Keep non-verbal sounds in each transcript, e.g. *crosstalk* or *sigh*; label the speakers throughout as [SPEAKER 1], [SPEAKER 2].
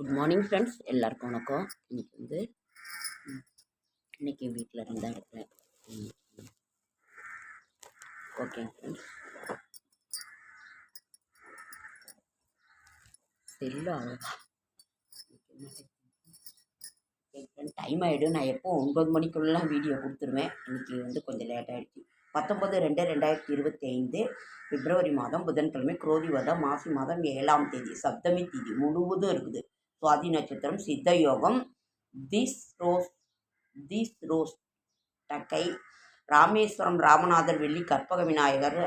[SPEAKER 1] Good morning friends எல்லாருக்கும் வணக்கம். இன்னைக்கு வந்து இன்னைக்கு வீட்டில் இருந்தால் தான் இருக்கிறேன் ஓகே ஃப்ரெண்ட்ஸ் செல்லு. டைம் ஆகிடும் நான் எப்போ ஒன்பது மணிக்குள்ளலாம் வீடியோ கொடுத்துருவேன். இன்னைக்கு வந்து கொஞ்சம் லேட் ஆகிடுச்சு பத்தொம்பது ரெண்டு ரெண்டாயிரத்தி இருபத்தி ஐந்து பிப்ரவரி மாதம் புதன்கிழமை குரோதி வருடம் மாசி மாதம் ஏழாம் தேதி சப்தமி தேதி முழுவதும் இருக்குது. சுவாதி நட்சத்திரம் சித்த யோகம் திஸ் ரோஸ் திஸ் ரோஸ் டக்கை ராமேஸ்வரம் ராமநாதர் வெள்ளி கற்பக விநாயகர்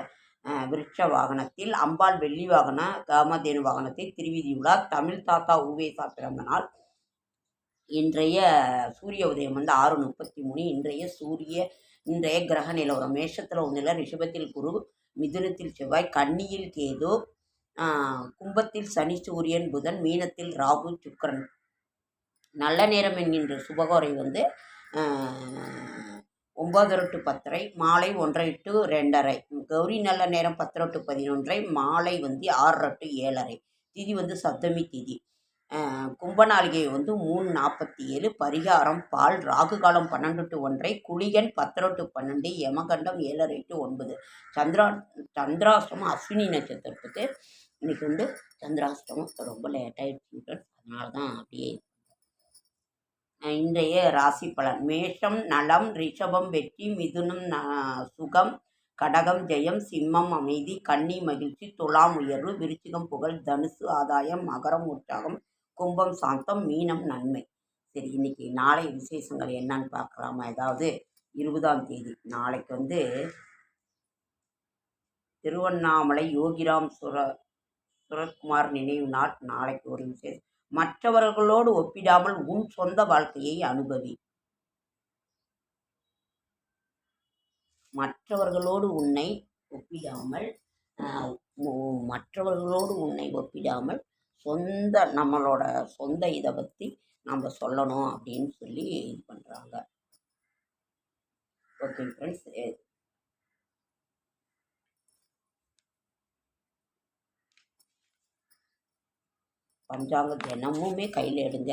[SPEAKER 1] விருட்ச வாகனத்தில் அம்பாள் வெள்ளி வாகன காமதேனு வாகனத்தை திருவிதியுள்ளார் தமிழ் தாத்தா உவேசா பிறந்த நாள். இன்றைய சூரிய உதயம் வந்து ஆறு முப்பத்தி மூணு. இன்றைய சூரிய இன்றைய கிரக நிலவரம். மேஷத்தில் ஒன்றில் ரிஷபத்தில் குரு மிதுனத்தில் செவ்வாய் கன்னியில் கேது கும்பத்தில் சனி சூரியன் புதன் மீனத்தில் ராகு சுக்கிரன். நல்ல நேரம் என்கின்ற சுபகோரை வந்து ஆஹ், ஒம்பதரை டு பத்தரை மாலை ஒன்றரை டு ரெண்டரை. கௌரி நல்ல நேரம் பத்தரை டு பதினொன்றரை மாலை வந்து ஆறரை டு ஏழரை. திதி வந்து சப்தமி திதி. கும்பநாளிகை வந்து மூணு நாற்பத்தி ஏழு பரிகாரம் பால் ராகு காலம் பன்னெண்டு டு ஒன்றை குளியன் பத்தரை டு பன்னெண்டு யமகண்டம் ஏழரை டு ஒன்பது. சந்திரா சந்திராஷ்டமம் அஸ்வினி நட்சத்திரத்துக்கு. இன்னைக்கு வந்து சந்திராஷ்டமம். ரொம்ப லேட்டாகிடுச்சு அதனால தான் அப்படியே இன்றைய ராசி பலன். மேஷம் நலம் ரிஷபம் வெற்றி மிதுனம் சுகம் கடகம் ஜெயம் சிம்மம் அமைதி கன்னி மகிழ்ச்சி துலாம் உயர்வு விருச்சிகம் புகழ் தனுசு ஆதாயம் மகரம் உற்சாகம் கும்பம் சாந்தம் மீனம் நன்மை. சரி இன்னைக்கு நாளை விசேஷங்கள் என்னன்னு பார்க்கலாமா? ஏதாவது இருபதாம் தேதி. நாளைக்கு வந்து திருவண்ணாமலை யோகிராம் சுர சுரத்குமார் நினைவு நாள். நாளைக்கு ஒரு விசேஷம். மற்றவர்களோடு ஒப்பிடாமல் உன் சொந்த வாழ்க்கையை அனுபவி. மற்றவர்களோடு உன்னை ஒப்பிடாமல் மற்றவர்களோடு உன்னை ஒப்பிடாமல் சொந்த நம்மளோட சொந்த இதை பற்றி நம்ம சொல்லணும் அப்படின்னு சொல்லி இது பண்ணுறாங்க ஓகே ஃப்ரெண்ட்ஸ் பஞ்சாங்க தினமுமே கையில் எடுங்க.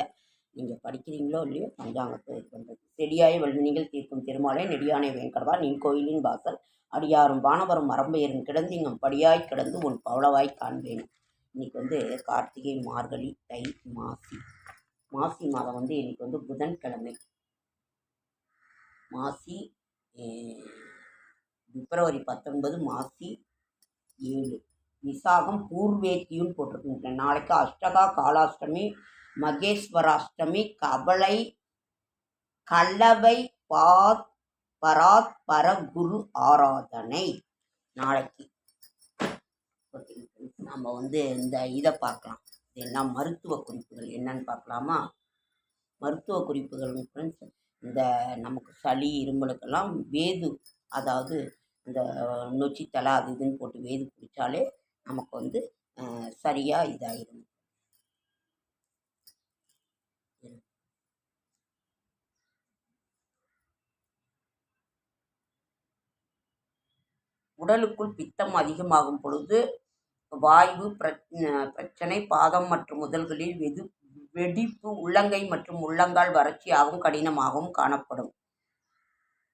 [SPEAKER 1] நீங்கள் படிக்கிறீங்களோ இல்லையோ பஞ்சாங்கத்தை இது பண்ணுறது செடியாய் வல்வினிகள் தீர்க்கும் திருமாலே நெடியானை வேங்கடவா நீ கோயிலின் வாசல் அடியாரும் வானவரும் மரம்பெயரும் கிடந்திங்கம் படியாய் கிடந்து உன் பவளவாய் காண்பேன். இன்னைக்கு வந்து கார்த்திகை மார்கழி தை மாசி. மாசி மாதம் வந்து இன்னைக்கு வந்து புதன்கிழமை. மாசி பிப்ரவரி பத்தொன்பது மாசி ஏழு. விசாகம் பூர்வேத்தியும் போட்டிருக்குங்க நாளைக்கு அஷ்டகா காலாஷ்டமி மகேஸ்வராஷ்டமி கபலை கலவை பாத் பராத் பரகுரு ஆராதனை நாளைக்கு. ஓகே நம்ம வந்து இந்த இதை பார்க்கலாம். இதெல்லாம் மருத்துவ குறிப்புகள். என்னன்னு பார்க்கலாமா? மருத்துவ குறிப்புகள் ஃப்ரெண்ட்ஸ் இந்த நமக்கு சளி இருமலுக்கெல்லாம் வேது அதாவது இந்த நொச்சித்தலை அது இதுன்னு போட்டு வேது குடித்தாலே நமக்கு வந்து சரியாக இதாகிடும் உடலுக்குள் பித்தம் அதிகமாகும் பொழுது வாய்வு பிரச்சனை பாதம் மற்றும் முதல்களில் வெது வெடிப்பு உள்ளங்கை மற்றும் உள்ளங்கால் வறட்சியாகவும் கடினமாகவும் காணப்படும்.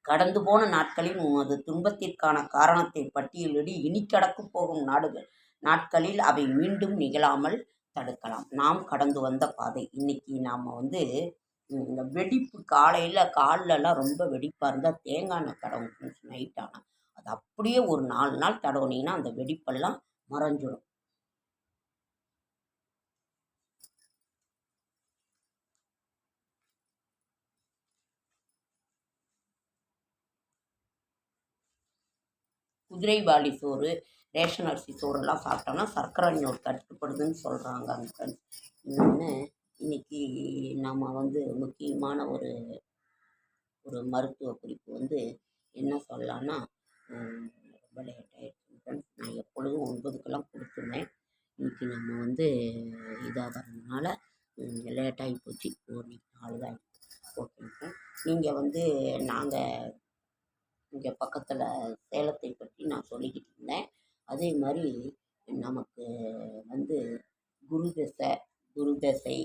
[SPEAKER 1] கடந்து போன நாட்களில் உமது துன்பத்திற்கான காரணத்தை பட்டியலிடி இனி கடக்கு போகும் நாடுகள் நாட்களில் அவை மீண்டும் நிகழாமல் தடுக்கலாம். நாம் கடந்து வந்த பாதை. இன்னைக்கு நாம் வந்து இந்த வெடிப்பு காலையில் காலிலலாம் ரொம்ப வெடிப்பாக இருந்தால் தேங்காய் எண்ணெய் தடவும் நைட் ஆனால் அது அப்படியே ஒரு நாலு நாள் தடவுனீங்கன்னா அந்த வெடிப்பெல்லாம் மறைஞ்சிடும். குதிரைவாலி சோறு ரேஷன் அரிசி சோறெல்லாம் சாப்பிட்டோம்னா சர்க்கரை நோய் கட்டுப்படுதுன்னு சொல்கிறாங்க அந்த இன்னொன்று இன்னைக்கு நம்ம வந்து முக்கியமான ஒரு ஒரு மருத்துவ குறிப்பு வந்து என்ன சொல்லலாம்னா ரொம்ப லேட் ஆகிடுச்சு ஃப்ரெண்ட்ஸ் நான் எப்பொழுதும் ஒன்பதுக்கெல்லாம் கொடுத்துருவேன். இன்றைக்கி நம்ம வந்து இதாக வரதுனால லேட்டாகி போச்சு. ஒரு நாலு தான் ஓகேங்க நீங்கள் வந்து நாங்கள் இங்கே பக்கத்தில் சேலத்தை பற்றி நான் சொல்லிக்கிட்டு இருந்தேன். அதே மாதிரி நமக்கு வந்து குரு தசை குரு தசை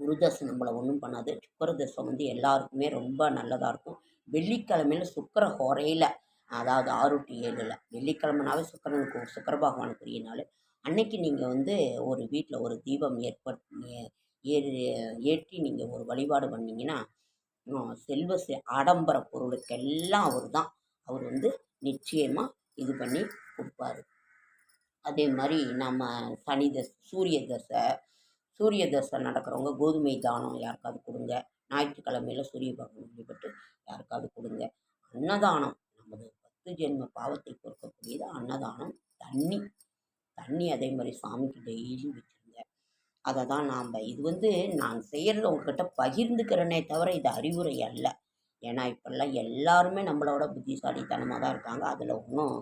[SPEAKER 1] குரு தசை நம்மளை ஒன்றும் பண்ணாது. சுக்கர தசை வந்து எல்லாருக்குமே ரொம்ப நல்லதாக இருக்கும். வெள்ளிக்கிழமையில சுக்கர ஹோரையில் அதாவது ஆறு டு ஏழில். வெள்ளிக்கிழமைனாவே சுக்கரனுக்கு சுக்கர பகவானுக்குரிய நாள். அன்னைக்கு நீங்கள் வந்து ஒரு வீட்டில் ஒரு தீபம் ஏற்பட் ஏறி ஏற்றி நீங்கள் ஒரு வழிபாடு பண்ணிங்கன்னா செல்வ செ ஆடம்பர பொருளுக்கெல்லாம் அவர் தான். அவர் வந்து நிச்சயமாக இது பண்ணி கொடுப்பாரு. அதே மாதிரி நம்ம சனி தசை சூரிய தசை சூரிய தசை நடக்கிறவங்க கோதுமை தானம் யாருக்காவது கொடுங்க. ஞாயிற்றுக்கிழமையில் சூரிய பகவான் வழிபட்டு யாருக்காவது கொடுங்க. அன்னதானம் பத்து ஜென்ம பாவத்தை கொடுக்கக்கூடியது அன்னதானம். தண்ணி தண்ணி அதே மாதிரி சாமிக்கு டெய்லி வச்சுருங்க. அதை தான் நாம் இது வந்து நான் செய்கிறது உங்ககிட்ட பகிர்ந்துக்கிறேனே தவிர இது அறிவுரை அல்ல. ஏன்னா இப்போல்லாம் எல்லாருமே நம்மளோட புத்திசாலித்தனமாக தான் இருக்காங்க. அதில் ஒன்றும்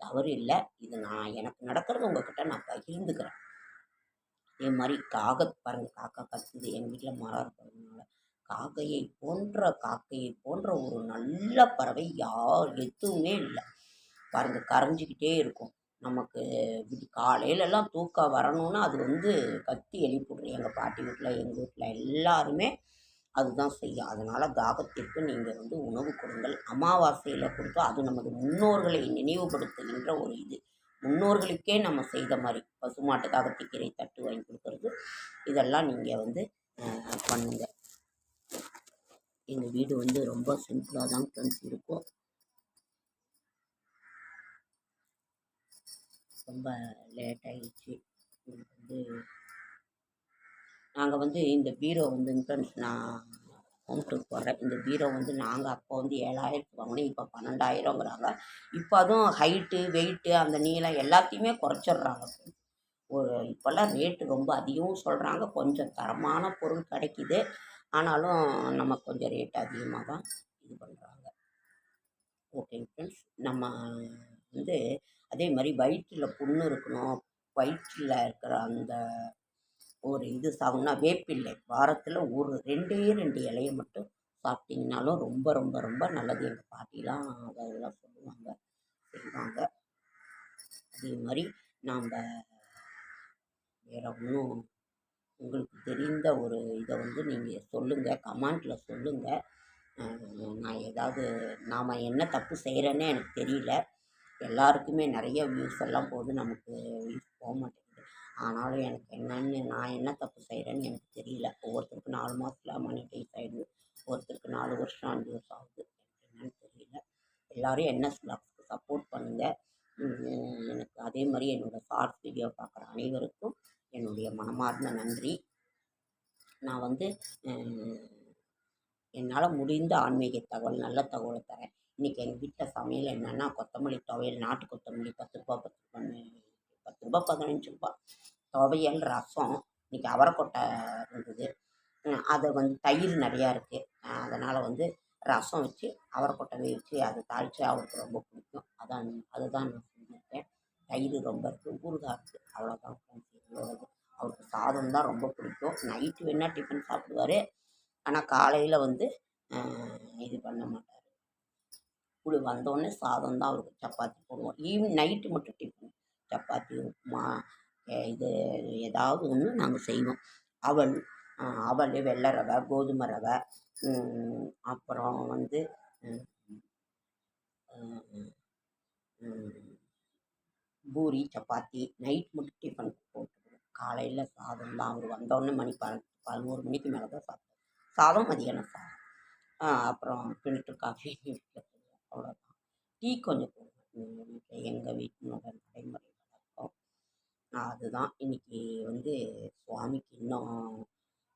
[SPEAKER 1] தவறு இல்லை. இது நான் எனக்கு நடக்கிறது உங்ககிட்ட நான் பகிர்ந்துக்கிறேன். அதே மாதிரி காக பாருங்கள் காக்கா கத்துது எங்கள் வீட்டில் மரம் இருக்கிறதுனால காக்கையை போன்ற காக்கையை போன்ற ஒரு நல்ல பறவை யார்? எதுவுமே இல்லை. பாருங்கள் கரைஞ்சிக்கிட்டே இருக்கும். நமக்கு காலையிலலாம் தூக்கம் வரணும்னா அது வந்து கத்தி எழுப்பிவிடும் எங்கள் பாட்டி வீட்டில் எங்கள் வீட்டில் எல்லாருமே அதுதான் செய்யும். அதனால் தாகத்திற்கு நீங்கள் வந்து உணவு கொடுங்கள். அமாவாசையில் கொடுத்தா அது நமது முன்னோர்களை நினைவுபடுத்துகின்ற ஒரு இது. முன்னோர்களுக்கே நம்ம செய்த மாதிரி. பசுமாட்டுக்காக திக்கீரை தட்டு வாங்கி கொடுக்கறது. இதெல்லாம் நீங்கள் வந்து பண்ணுங்கள் எங்கள் வீடு வந்து ரொம்ப சிம்பிளாக தான் ஃப்ரெண்ட்ஸ் இருக்கும். ரொம்ப லேட் ஆகிடுச்சி வந்து நாங்கள் வந்து இந்த பீரோ வந்து ஃப்ரெண்ட்ஸ் நான் ஹோம்டூர் போடுறேன் இந்த பீரோ வந்து நாங்கள் அப்போ வந்து ஏழாயிரத்து வாங்கினோம். இப்போ பன்னெண்டாயிரங்கிறாங்க. இப்போ அதுவும் ஹைட்டு வெயிட்டு அந்த நீளம் எல்லாத்தையுமே குறைச்சிட்றாங்க. ஒரு இப்போல்லாம் ரேட்டு ரொம்ப அதிகமும் சொல்கிறாங்க கொஞ்சம் தரமான பொருள் கிடைக்கிது. ஆனாலும் நமக்கு கொஞ்சம் ரேட் அதிகமாக தான் இது பண்ணுறாங்க ஓகேங்க ஃப்ரெண்ட்ஸ் நம்ம வந்து அதே மாதிரி வயிற்றில் புண்ணு இருக்கணும் வயிற்றில் இருக்கிற அந்த ஒரு இது சாகுனா வேப்பில்லை வாரத்தில் ஒரு ரெண்டே ரெண்டு இலைய மட்டும் சாப்பிட்டிங்கனாலும் ரொம்ப ரொம்ப ரொம்ப நல்லது. எங்கள் பாட்டிலாம் அதெல்லாம் சொல்லுவாங்க செய்வாங்க. அதே மாதிரி நாம் வேறு ஒன்றும் உங்களுக்கு தெரிந்த ஒரு இதை வந்து நீங்கள் சொல்லுங்கள் கமெண்ட்டில் சொல்லுங்கள் நான் ஏதாவது நாம் என்ன தப்பு செய்கிறேன்னே எனக்கு தெரியல. எல்லாருக்குமே நிறைய வியூஸ் எல்லாம் போகுது நமக்கு வியூஸ் போக மாட்டேங்குது. ஆனாலும் எனக்கு என்னென்னு நான் என்ன தப்பு செய்கிறேன்னு எனக்கு தெரியல. ஒவ்வொருத்தருக்கு நாலு மாதத்தில் மானிட்டைஸ் ஆகிடுது ஒருத்தருக்கு நாலு வருஷம் அஞ்சு வருஷம் ஆகுது. எனக்கு என்னன்னு தெரியல. எல்லோரும் என்எஸ் பிளாக்ஸ்க்கு சப்போர்ட் பண்ணுங்கள் எனக்கு அதே மாதிரி என்னோடய ஷார்ட்ஸ் வீடியோ பார்க்குற அனைவருக்கும் என்னுடைய மனமார்ந்த நன்றி. நான் வந்து என்னால் முடிந்த ஆன்மீக தகவல் நல்ல தகவலை தரேன். இன்றைக்கி எங்கள் வீட்டில் சமையல் என்னென்னா கொத்தமல்லி துவையல் நாட்டு கொத்தமல்லி பத்து ரூபா பத்து ரூபாய் பத்து ரூபா பதினஞ்சு ரூபா. துவையல் ரசம் இன்றைக்கி அவரைக்கொட்டை இருந்தது. அதை வந்து தயிர் நிறையா இருக்குது அதனால் வந்து ரசம் வச்சு அவரைக்கொட்டை வச்சு அதை தாளித்து அவருக்கு ரொம்ப பிடிக்கும். அதான் அதுதான் நான் செஞ்சுருக்கேன். தயிர் ரொம்ப இருக்குது ஊறுகாய் இருக்குது அவ்வளோதான் எங்களோடது அவருக்கு சாதம் தான் ரொம்ப பிடிக்கும். நைட்டு வேணால் டிஃபன் சாப்பிடுவார். ஆனால் காலையில் வந்து இது பண்ண மாட்டார். குளி வந்தோடனே சாதம் தான் அவருக்கு சப்பாத்தி போடுவோம். ஈவினிங் நைட்டு மட்டும் டிஃபன். சப்பாத்தி உப்புமா இது ஏதாவது ஒன்று நாங்கள் செய்வோம். அவல் அவல் வெள்ளை ரவை கோதுமை ரவை அப்புறம் வந்து பூரி சப்பாத்தி நைட் மட்டும் டிஃபன் போட்டு காலையில் சாதம் தான். அவர் வந்தோடனே மணி ப பதினோரு மணிக்கு மேலே தான் சாப்பிடுவோம் சாதம் மதியானம் சாதம். அப்புறம் ஃபில்டர் காஃபி *laughs* அவ்வளோதான் டீ கொஞ்சம் போடுவோம் வீட்டில் எங்கள் வீட்டினோட நடைமுறை வழக்கம். அதுதான். இன்றைக்கி வந்து சுவாமிக்கு இன்னும்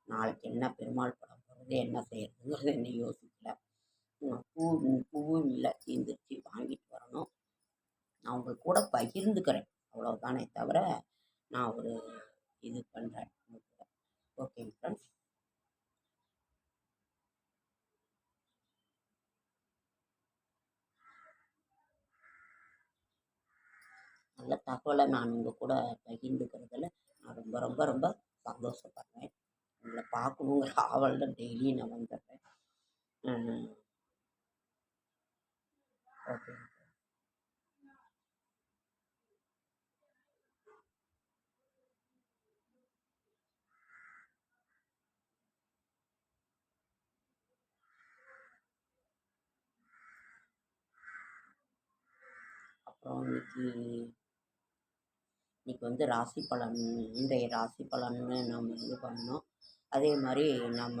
[SPEAKER 1] நாளைக்கு என்ன பெருமாள் படம் போகிறது என்ன செய்யறதுங்கிறது என்ன யோசிக்கல. பூ பூவும் இல்லை. தீர்ந்துருச்சு வாங்கிட்டு வரணும். நான் உங்கள் கூட பகிர்ந்துக்கிறேன். அவ்வளோதானே தவிர நான் ஒரு இது பண்ணுறேன் ஓகே ஃப்ரெண்ட்ஸ் நல்ல தகவலை நான் உங்கள் கூட பகிர்ந்துக்கிறதுல நான் ரொம்ப ரொம்ப ரொம்ப சந்தோஷப்படுறேன். உங்களை பார்க்கணுங்கிற ஆவலில் டெய்லியும் நான் வந்துடுறேன். ஓகே அப்புறம் இன்னைக்கு இன்னைக்கு வந்து ராசி பலன் இன்றைய ராசி பலன்னு நம்ம இது பண்ணோம் அதே மாதிரி நம்ம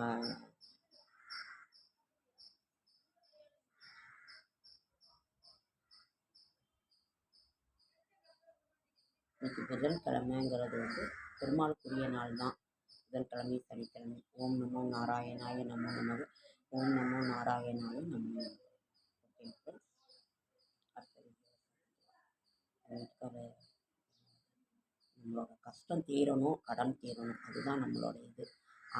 [SPEAKER 1] இன்னைக்கு புதன்கிழமைங்கிறது வந்து பெருமாளுக்குரிய நாள் தான். புதன்கிழமை சனிக்கிழமை ஓம் நமோ நாராயணாய நமோ நமக. ஓம் நமோ நாராயணாய நமோ ஓகே ஃப்ரெண்ட்ஸ் அடுத்த வீடியோ நம்மளோட கஷ்டம் தீரணும் கடன் தீரணும் அதுதான் நம்மளோட இது.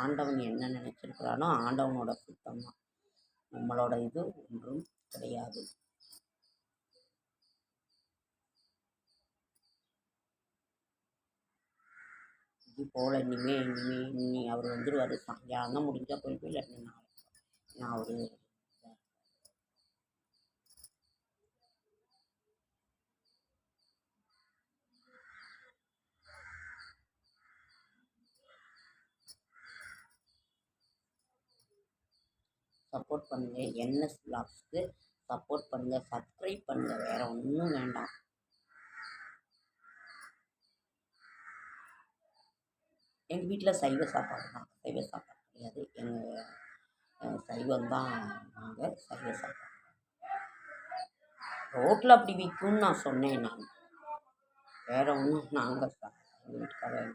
[SPEAKER 1] ஆண்டவன் என்ன நினச்சிருக்கிறானோ ஆண்டவனோட சுத்தம் தான். நம்மளோட இது ஒன்றும் கிடையாது. இது போல் இனிமே இனிமே இனி அவர் வந்துடுவார் சாயங்காலம் தான் முடிஞ்சால் போய் போய் இல்லை நான் அவர் சப்போர்ட் பண்ணுங்கள் என்எஸ் பிளாக்ஸ்க்கு சப்போர்ட் பண்ணுங்கள் சப்ஸ்கிரைப் பண்ணுங்கள் வேறு ஒன்றும் வேண்டாம். எங்கள் வீட்டில் சைவ சாப்பாடு தான். சைவ சாப்பாடு கிடையாது. எங்கள் சைவம் தான் நாங்கள் சைவ சாப்பாடு. ரோட்டில் அப்படி விற்கும்னு நான் சொன்னேன் நான். வேறு ஒன்றும் நாங்கள் எங்கள் வீட்டுக்காரர்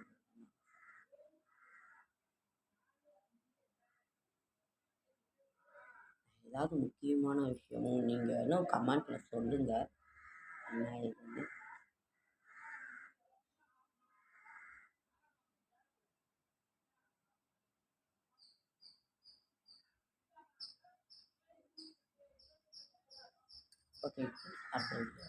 [SPEAKER 1] ஏதாவது முக்கியமான விஷயம் நீங்கள் இன்னும் கமெண்ட்டில் சொல்லுங்கள் என்ன ஏதுன்னு ஓகே அடுத்த